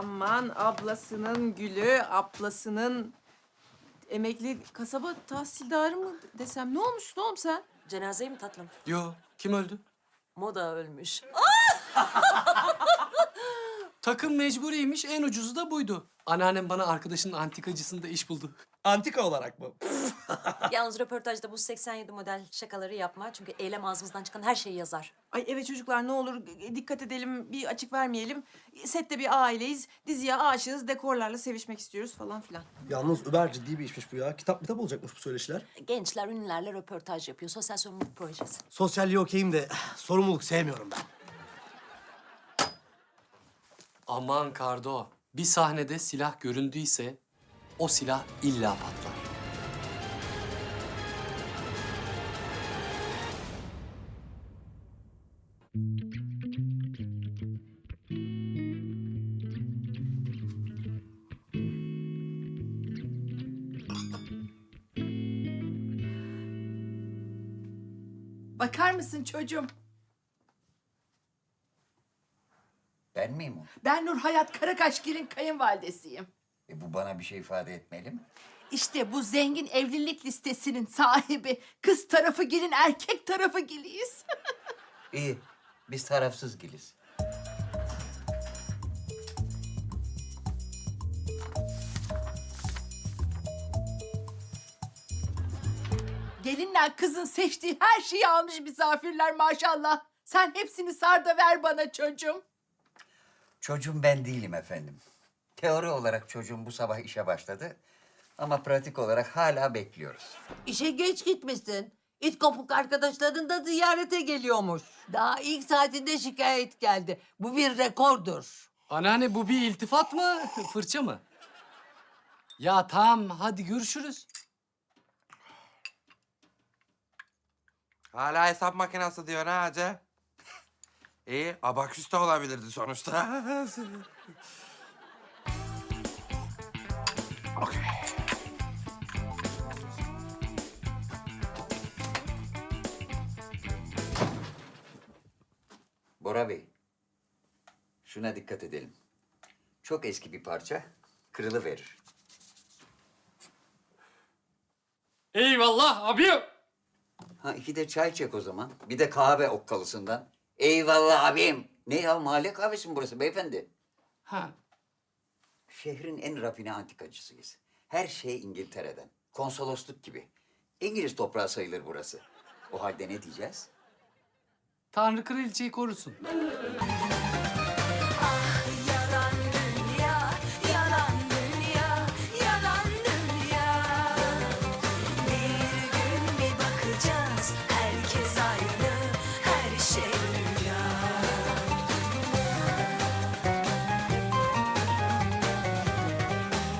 Aman ablasının gülü, ablasının emekli kasaba tahsildarı mı desem? Ne olmuşsun oğlum sen? Cenazeyi mi tatlım? Yo, kim öldü? Moda ölmüş. Takım mecburiymiş, en ucuzu da buydu. Anneannem bana arkadaşının antikacısında iş buldu. Antika olarak mı? Yalnız röportajda bu 87 model şakaları yapma. Çünkü eylem ağzımızdan çıkan her şeyi yazar. Ay evet çocuklar ne olur dikkat edelim, bir açık vermeyelim. Sette bir aileyiz, diziye aşığız, dekorlarla sevişmek istiyoruz falan filan. Yalnız Über ciddi bir işmiş bu ya. Kitap kitap olacakmış bu söyleşiler. Gençler ünlülerle röportaj yapıyor. Sosyal sorumluluk projesi. Sosyalliği okeyim de sorumluluk sevmiyorum ben. Aman Kardo, bir sahnede silah göründüyse o silah illa patlar. Bakar mısın çocuğum? Ben miyim o? Ben Nur Hayat Karakaşgil'in kayınvalidesiyim. E bu bana bir şey ifade etmeli mi? İşte bu zengin evlilik listesinin sahibi. Kız tarafı gelin, erkek tarafı geliyiz. İyi. Biz tarafsız giliz. Gelinler kızın seçtiği her şeyi almış misafirler maşallah. Sen hepsini sar da ver bana çocuğum. Çocuğum ben değilim efendim. Teori olarak çocuğum bu sabah işe başladı. Ama pratik olarak hala bekliyoruz. İşe geç gitmişsin. İt kopuk arkadaşların da ziyarete geliyormuş. Daha ilk saatinde şikayet geldi. Bu bir rekordur. Anneanne bu bir iltifat mı, fırça mı? Ya tamam, hadi görüşürüz. Hala hesap makinesi diyor ha hacı. İyi, abaküs de olabilirdi sonuçta. Okey. Bora Bey, şuna dikkat edelim. Çok eski bir parça, kırılıverir. Eyvallah abi. Ha iki de çay çek o zaman. Bir de kahve okkalısından. Eyvallah abim. Ne ya mahalle kahvesi mi burası beyefendi? Ha, Şehrin en rafine antikacısıyız. Her şey İngiltere'den. Konsolosluk gibi. İngiliz toprağı sayılır burası. O halde ne diyeceğiz? Tanrı kraliçeyi korusun.